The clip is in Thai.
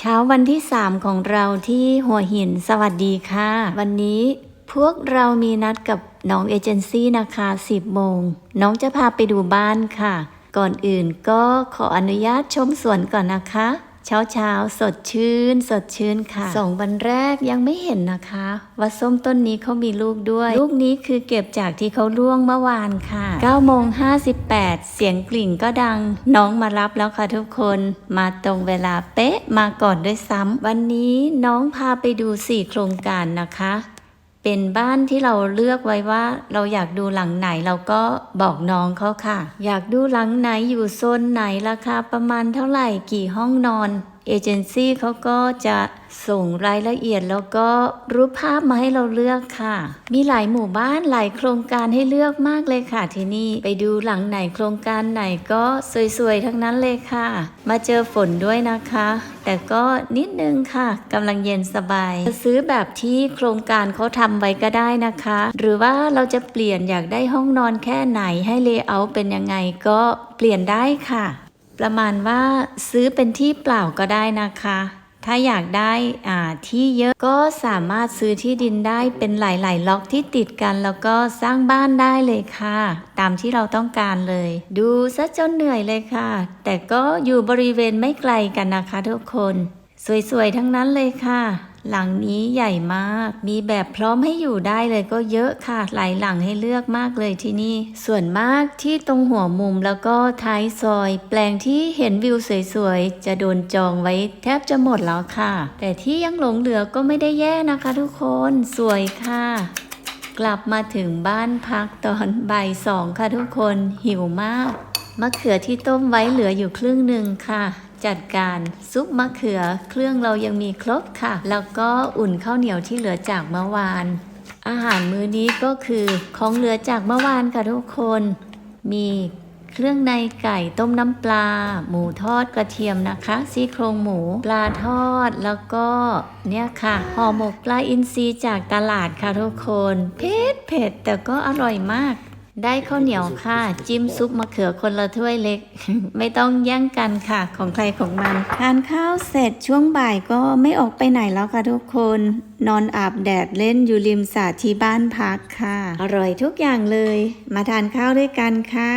เช้าวันที่ 3 ของเราที่หัวหินสวัสดีค่ะ วันนี้พวกเรามีนัดกับน้องเอเจนซี่นะคะ 10 โมง น้องจะพาไปดูบ้านค่ะ ก่อนอื่นก็ขออนุญาตชมสวนก่อนนะคะ เช้าเช้าๆสดชื่น สดชื่นค่ะสองวันแรกยังไม่เห็นนะคะว่าส้มต้นนี้เขามีลูกด้วย ลูกนี้คือเก็บจากที่เขาล่วงเมื่อวานค่ะ9โมง58 เสียงกลิ่งก็ดัง น้องมารับแล้วค่ะทุกคนมาตรงเวลาเป๊ะมาก่อนด้วยซ้ำวันนี้น้องพาไปดู 4 โครงการนะคะ เป็นบ้านที่เราเลือกไว้ว่า เราอยากดูหลังไหนเราก็บอกน้องเขาค่ะ อยากดูหลังไหนอยู่โซนไหนราคาประมาณเท่าไหร่กี่ห้องนอน เอเจนซี่เขาก็จะส่งรายละเอียดแล้วก็รูปภาพมาให้เราเลือกค่ะ มีหลายหมู่บ้านหลายโครงการให้เลือกมากเลยค่ะที่นี่ไปดูหลังไหนโครงการไหนก็สวยๆทั้งนั้นเลยค่ะ มาเจอฝนด้วยนะคะ แต่ก็นิดนึงค่ะกำลังเย็นสบายจะซื้อแบบที่โครงการเขาทำไว้ก็ได้นะคะ หรือว่าเราจะเปลี่ยนอยากได้ห้องนอนแค่ไหนให้เลเยอร์เป็นยังไงก็เปลี่ยนได้ค่ะ ประมาณว่าซื้อเป็นที่เปล่าก็ได้นะคะ ถ้าอยากได้อ่าที่เยอะก็สามารถซื้อที่ดินได้เป็นหลาย ๆ ล็อกที่ติดกัน แล้วก็สร้างบ้านได้เลยค่ะ ตามที่เราต้องการเลย ดูซะจนเหนื่อยเลยค่ะ แต่ก็อยู่บริเวณไม่ไกลกันนะคะทุกคน สวยๆ ทั้งนั้นเลยค่ะ หลังนี้ใหญ่มาก มีแบบพร้อมให้อยู่ได้เลยก็เยอะค่ะ หลายหลังให้เลือกมากเลยที่นี่ ส่วนมากที่ตรงหัวมุมแล้วก็ท้ายซอย แปลงที่เห็นวิวสวยๆ จะโดนจองไว้แทบจะหมดแล้วค่ะ แต่ที่ยังหลงเหลือก็ไม่ได้แย่นะคะทุกคน สวยค่ะกลับมาถึงบ้านพักตอนบ่ายสองค่ะทุกคนหิวมาก มะเขือที่ต้มไว้เหลืออยู่ครึ่งหนึ่งค่ะ จัดการซุปมะเขือ เครื่องเรายังมีครบค่ะ แล้วก็อุ่นข้าวเหนียวที่เหลือจากเมื่อวาน อาหารมื้อนี้ก็คือของเหลือจากเมื่อวานค่ะทุกคน มีเครื่องในไก่ต้มน้ำปลา หมูทอดกระเทียมนะคะซี่โครงหมู ปลาทอดแล้วก็เนี่ยค่ะห่อหมกปลาอินทรีจากตลาดค่ะทุกคน เผ็ดเผ็ดแต่ก็อร่อยมาก ได้ข้าวเหนียวค่ะ จิ้มซุปมะเขือคนละถ้วยเล็ก ไม่ต้องแย่งกันค่ะ ของใครของมันทานข้าวเสร็จช่วงบ่ายก็ไม่ออกไปไหนแล้วค่ะทุกคน นอนอาบแดดเล่นอยู่ริมสระที่บ้านพักค่ะ อร่อยทุกอย่างเลย มาทานข้าวด้วยกันค่ะ